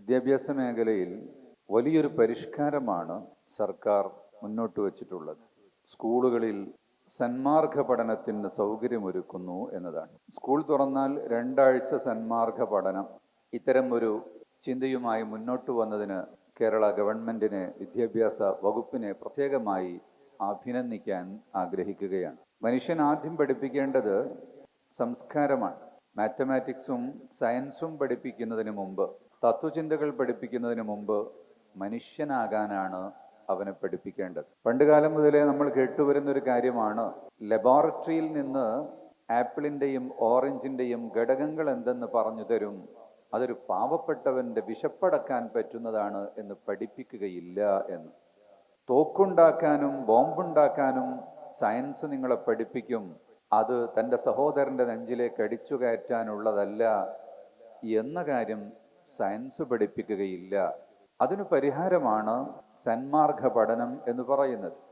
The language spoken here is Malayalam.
വിദ്യാഭ്യാസ മേഖലയിൽ വലിയൊരു പരിഷ്കാരമാണ് സർക്കാർ മുന്നോട്ട് വച്ചിട്ടുള്ളത്. സ്കൂളുകളിൽ സന്മാർഗ പഠനത്തിന് സൗകര്യമൊരുക്കുന്നു എന്നതാണ്. സ്കൂൾ തുറന്നാൽ രണ്ടാഴ്ച സന്മാർഗ പഠനം ഇത്തരം ഒരു ചിന്തയുമായി മുന്നോട്ട് വന്നതിന് കേരള ഗവൺമെന്റിനെ വിദ്യാഭ്യാസ വകുപ്പിനെ പ്രത്യേകമായി അഭിനന്ദിക്കാൻ ആഗ്രഹിക്കുകയാണ്. മനുഷ്യൻ ആദ്യം പഠിപ്പിക്കേണ്ടത് സംസ്കാരമാണ്. മാത്തമാറ്റിക്സും സയൻസും പഠിപ്പിക്കുന്നതിന് മുമ്പ് തത്വചിന്തകൾ പഠിപ്പിക്കുന്നതിന് മുമ്പ് മനുഷ്യനാകാനാണ് അവനെ പഠിപ്പിക്കേണ്ടത്. പണ്ടുകാലം മുതലേ നമ്മൾ കേട്ടുവരുന്ന ഒരു കാര്യമാണ് ലബോറട്ടറിയിൽ നിന്ന് ആപ്പിളിന്റെയും ഓറഞ്ചിന്റെയും ഘടകങ്ങൾ എന്തെന്ന് പറഞ്ഞു തരും അതൊരു പാവപ്പെട്ടവന്റെ വിശപ്പടക്കാൻ പറ്റുന്നതാണ് എന്ന് പഠിപ്പിക്കുകയില്ല എന്ന്. തോക്കുണ്ടാക്കാനും ബോംബുണ്ടാക്കാനും സയൻസ് നിങ്ങളെ പഠിപ്പിക്കും അത് തന്റെ സഹോദരന്റെ നെഞ്ചിലേക്ക് അടിച്ചു കയറ്റാനുള്ളതല്ല എന്ന കാര്യം സയൻസ് പഠിപ്പിക്കുകയില്ല. അതിനു പരിഹാരമാണ് സന്മാർഗ പഠനം എന്ന് പറയുന്നത്.